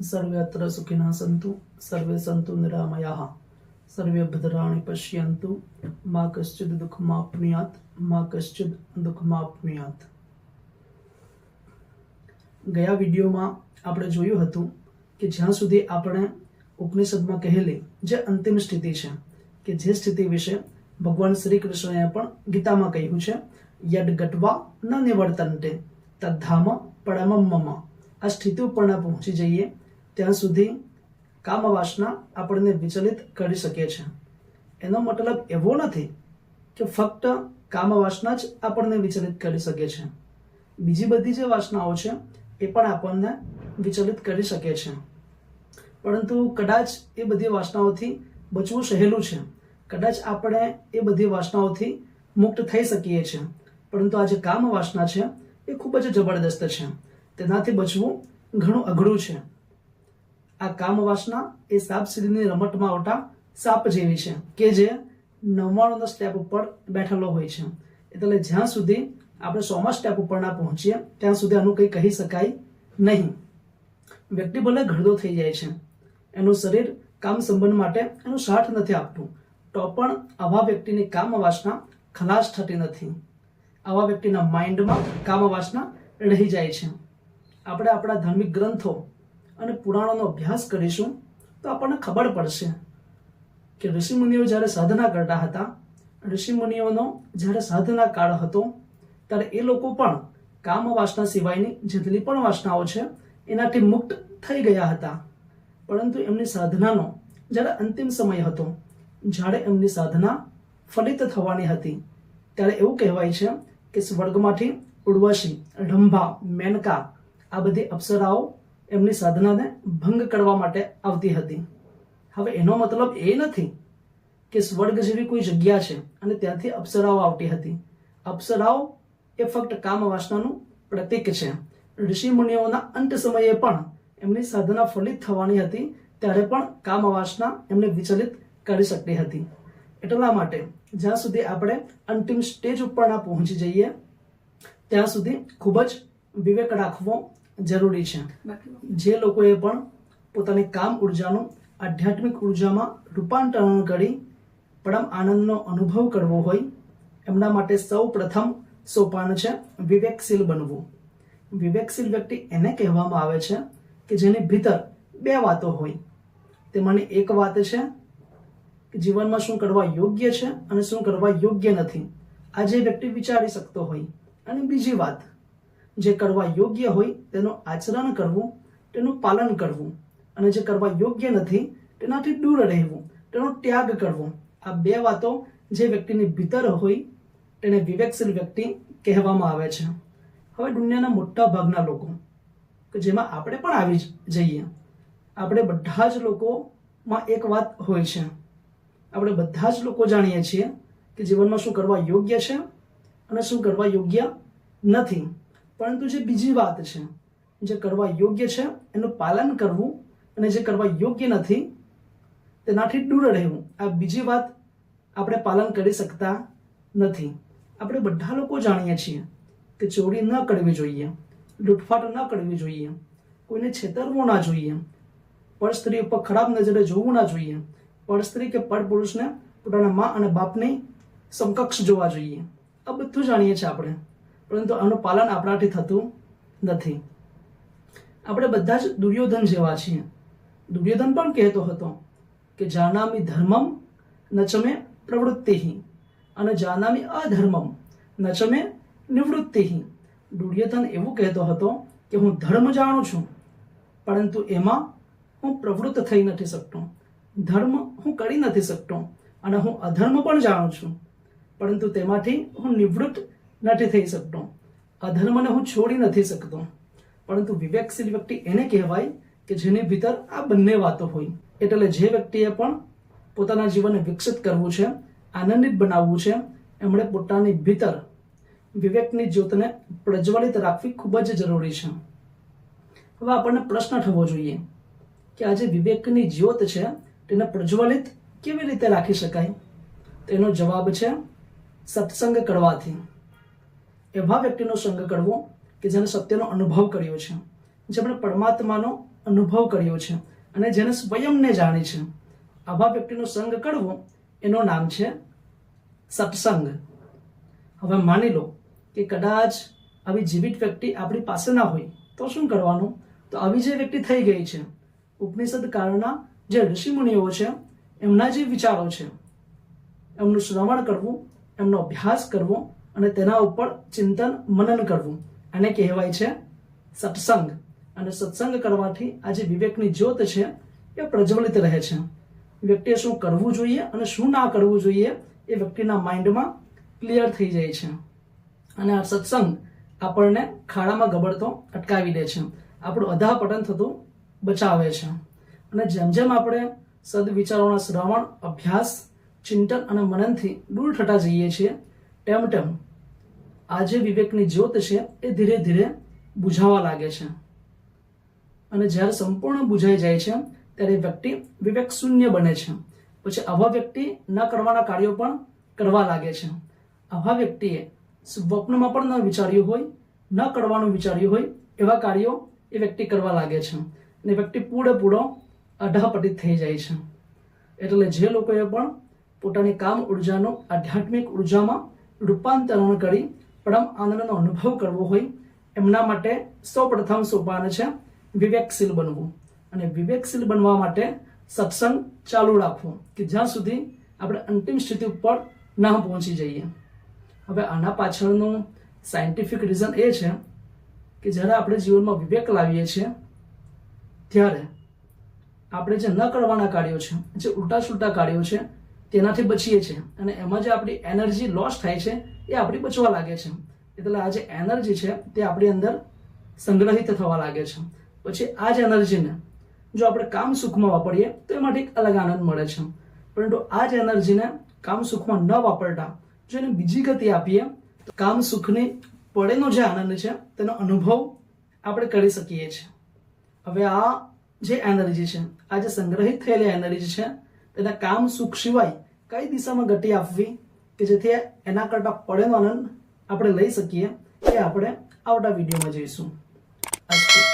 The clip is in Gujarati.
સર્વે અત્ર સુખિનઃ સંતુ સર્વે સંતુ નિરામયા સર્વે ભદ્રાણી પશ્યંતુ મા કશ્ચિદ દુઃખમાપ્નુયાત મા કશ્ચિદ દુઃખમાપ્નુયાત ગયા વિડીયોમાં આપણે જોયું હતું કે જ્યાં સુધી આપણે ઉપનિષદમાં કહેલી જે અંતિમ સ્થિતિ છે, કે જે સ્થિતિ વિશે ભગવાન શ્રી કૃષ્ણએ પણ ગીતામાં કહ્યું છે યડ ગટવા ન નિવર્તનતે, તદ્ધામ પરમમ મમ આ સ્થિતિ ઉપર પહોંચી જઈએ ત્યાં સુધી કામવાસના આપણને વિચલિત કરી શકે છે. એનો મતલબ એવો નથી કે ફક્ત કામવાસના જ આપણને વિચલિત કરી શકે છે. બીજી બધી જે વાસનાઓ છે, એ પણ આપણને વિચલિત કરી શકે છે. પરંતુ કદાચ એ બધી વાસનાઓથી બચવું સહેલું છે. કદાચ આપણે એ બધી વાસનાઓથી મુક્ત થઈ શકીએ છીએ પરંતુ આ જે કામ વાસના છે, એ ખૂબ જ જબરદસ્ત છે. તેનાથી બચવું ઘણું અઘરું છે. આ કામવાસના એ સાપ સીડીની રમતમાં આવતા સાપ જેવી છે, કે જે નવ્વાણુંના સ્ટેપ ઉપર બેઠેલો હોય છે. એટલે જ્યાં સુધી આપણે સોમા સ્ટેપ ઉપર ના પહોંચીએ, ત્યાં સુધી આનું કંઈ કહી શકાય નહીં. વ્યક્તિ ભલે ઘરડો થઈ જાય છે, એનું શરીર કામ સંબંધ માટે એનું સાથ નથી આપતું, તો પણ આવા વ્યક્તિની કામ વાસના ખલાસ થતી નથી. આવા વ્યક્તિના માઇન્ડમાં કામ વાસના રહી જાય છે. આપણે આપણા ધાર્મિક ગ્રંથો અને પુરાણોનો અભ્યાસ કરીશું, તો આપણને ખબર પડશે કે ઋષિમુનિઓ જ્યારે સાધના કરતા હતા ઋષિમુનિઓનો જ્યારે સાધના કાળ હતો, ત્યારે એ લોકો પણ કામ વાસના સિવાયની જેટલી પણ વાસનાઓ છે, એનાથી મુક્ત થઈ ગયા હતા. પરંતુ એમની સાધનાનો જ્યારે અંતિમ સમય હતો, જ્યારે એમની સાધના ફલિત થવાની હતી, ત્યારે એવું કહેવાય છે કે સ્વર્ગમાંથી ઉર્વશી રંભા, મેનકા આ બધી અપ્સરાઓ એમની સાધનાને ભંગ કરવા માટે આવતી હતી. હવે એનો મતલબ એ નથી કે સ્વર્ગ જેવી કોઈ જગ્યા છે અને ત્યાંથી અપ્સરાઓ આવતી હતી. અપ્સરાઓ એ ફક્ત કામ વાસનાનું પ્રતીક છે. ઋષિ મુનિઓના અંત સમયે પણ એમની સાધના ફલિત થવાની હતી, ત્યારે પણ કામ વાસના એમને વિચલિત કરી શકતી હતી. એટલા માટે જ્યાં સુધી આપણે અંતિમ સ્ટેજ ઉપર પહોંચી જઈએ, ત્યાં સુધી ખૂબ જ વિવેક રાખવો જરૂરી છે. જે લોકોએ પણ પોતાની કામ ઉર્જાનું આધ્યાત્મિક ઉર્જામાં રૂપાંતરણ કરી પરમ આનંદનો અનુભવ કરવો હોય એમના માટે સૌ પ્રથમ સોપાન છે વિવેકશીલ બનવું. વિવેકશીલ વ્યક્તિ એને કહેવામાં આવે છે કે જેની ભીતર બે વાતો હોય. તેમાંની એક વાત છે કે જીવનમાં શું કરવા યોગ્ય છે અને શું કરવા યોગ્ય નથી. આ જે વ્યક્તિ વિચારી શકતો હોય. અને બીજી વાત જે કરવા યોગ્ય હોય તેનું આચરણ કરવું, તેનું પાલન કરવું. અને જે કરવા યોગ્ય નથી તેનાથી દૂર રહેવું, તેનો ત્યાગ કરવો. આ બે વાતો જે વ્યક્તિની ભીતર હોય તેને વિવેકશીલ વ્યક્તિ કહેવામાં આવે છે. હવે દુનિયાના મોટા ભાગના લોકો, કે જેમાં આપણે પણ આવી જઈએ. આપણે બધા જ લોકોમાં એક વાત હોય છે. આપણે બધા જ લોકો જાણીએ છીએ કે જીવનમાં શું કરવા યોગ્ય છે અને શું કરવા યોગ્ય નથી. પરંતુ જે બીજી વાત છે, જે કરવા યોગ્ય છે, એનું પાલન કરવું અને જે કરવા યોગ્ય નથી, તેનાથી દૂર રહેવું, આ બીજી વાત આપણે પાલન કરી શકતા નથી. આપણે બધા લોકો જાણીએ છીએ કે ચોરી ન કરવી જોઈએ, લૂંટફાટ ન કરવી જોઈએ, કોઈને છેતરવું ના જોઈએ પર સ્ત્રી ઉપર ખરાબ નજરે જોવું ના જોઈએ પર સ્ત્રી કે પર પુરુષને પોતાના મા અને બાપની સમકક્ષ જોવા જોઈએ. આ બધું જાણીએ છીએ આપણે. પરંતુ આનું પાલન આપણાથી થતું નથી. આપણે બધા જ દુર્યોધન જેવા છીએ. દુર્યોધન પણ કહેતો હતો કે જાનામી ધર્મમ નચમે પ્રવૃત્તિ અને જાનામી અધર્મમ નચમે નિવૃત્તિ દુર્યોધન એવું કહેતો હતો કે હું ધર્મ જાણું છું, પરંતુ એમાં હું પ્રવૃત્ત થઈ નથી શકતો. ધર્મ હું કરી નથી શકતો અને હું અધર્મ પણ જાણું છું, પરંતુ તેમાંથી હું નિવૃત્ત નથી થઈ શકતો. અધર્મને હું છોડી નથી શકતો. પરંતુ વિવેકશીલ વ્યક્તિ એને કહેવાય કે જેની ભીતર આ બંને વાતો હોય. એટલે જે વ્યક્તિએ પણ પોતાના જીવનને વિકસિત કરવું છે, આનંદિત બનાવવું છે, એમણે પોતાની ભીતર વિવેકની જ્યોતને પ્રજ્વલિત રાખવી ખૂબ જ જરૂરી છે. હવે આપણને પ્રશ્ન થવો જોઈએ કે આ જે વિવેકની જ્યોત છે, તેને પ્રજ્વલિત કેવી રીતે રાખી શકાય? તેનો જવાબ છે, સત્સંગ કરવાથી. એવા વ્યક્તિનો સંગ કરવો કે જેને સત્યનો અનુભવ કર્યો છે, જેમણે પરમાત્માનો અનુભવ કર્યો છે અને જેને સ્વયંને જાણે છે. આવા વ્યક્તિનો સંગ કરવો એનું નામ છે સત્સંગ. હવે માની લો કે કદાચ આવી જીવિત વ્યક્તિ આપણી પાસે ના હોય, તો શું કરવાનું? તો આવી જે વ્યક્તિ થઈ ગઈ છે, ઉપનિષદ કાળના જે ઋષિમુનિઓ છે, એમના જે વિચારો છે, એમનું શ્રવણ કરવું, એમનો અભ્યાસ કરવો અને તેના ઉપર ચિંતન મનન કરવું. એને કહેવાય છે સત્સંગ. અને સત્સંગ કરવાથી આ જે વિવેકની જ્યોત છે, એ પ્રજ્વલિત રહે છે. વ્યક્તિએ શું કરવું જોઈએ અને શું ના કરવું જોઈએ, એ વ્યક્તિના માઇન્ડમાં ક્લિયર થઈ જાય છે. અને આ સત્સંગ આપણને ખાડામાં ગબડતો અટકાવી દે છે. આપણું અધાપટન થતું બચાવે છે. અને જેમ જેમ આપણે સદવિચારોના શ્રવણ, અભ્યાસ, ચિંતન અને મનનથી દૂર થતા જઈએ છીએ, તેમ તેમ આ જે વિવેકની જ્યોત છે, એ ધીરે ધીરે બુઝાવા લાગે છે. અને જ્યારે સંપૂર્ણ બુઝાઈ જાય છે, ત્યારે વ્યક્તિ વિવેક શૂન્ય બને છે. પછી આવા વ્યક્તિ ન કરવાના કાર્યો પણ કરવા લાગે છે. આવા વ્યક્તિએ સ્વપ્નમાં પણ ન વિચાર્યું હોય, ન કરવાનું વિચાર્યું હોય, એવા કાર્યો એ વ્યક્તિ કરવા લાગે છે. અને વ્યક્તિ પૂરેપૂરો અઢાપટિત થઈ જાય છે. એટલે જે લોકોએ પણ પોતાની કામ ઉર્જાનું આધ્યાત્મિક ઉર્જામાં રૂપાંતરણ કરી પરમ આનંદનો અનુભવ કરવો હોય એમના માટે સૌ પ્રથમ સોપાન છે વિવેકશીલ બનવું. અને વિવેકશીલ બનવા માટે સત્સંગ ચાલુ રાખવો કે જ્યાં સુધી આપણે અંતિમ સ્થિતિ ઉપર ના પહોંચી જઈએ. હવે આના પાછળનું સાયન્ટિફિક રીઝન એ છે કે જ્યારે આપણે જીવનમાં વિવેક લાવીએ છીએ, ત્યારે આપણે જે ન કરવાના કાર્યો છે, જે ઉલટા છૂટા કાર્યો છે તેનાથી બચીએ છીએ. અને એમાં જે આપણી એનર્જી લોસ થાય છે, એ આપણી બચવા લાગે છે. એટલે આ જે એનર્જી છે, તે આપણી અંદર સંગ્રહિત થવા લાગે છે. પછી આ જ એનર્જીને જો આપણે કામ સુખમાં વાપરીએ, તો એમાંથી એક અલગ આનંદ મળે છે. પરંતુ આ જ એનર્જીને કામ સુખમાં ન વાપરતા, જો એને બીજી ગતિ આપીએ, તો કામ સુખની પડેનો જે આનંદ છે, તેનો અનુભવ આપણે કરી શકીએ છીએ. હવે આ જે એનર્જી છે, આ જે સંગ્રહિત થયેલી એનર્જી છે તેને કામ સુખ સિવાય કઈ દિશામાં ગતિ આપવી કે જેથી એના કરતાં પડેનો આનંદ આપણે લઈ શકીએ એ આપણે આવતા વિડીયોમાં જોઈશું. અસ્તુ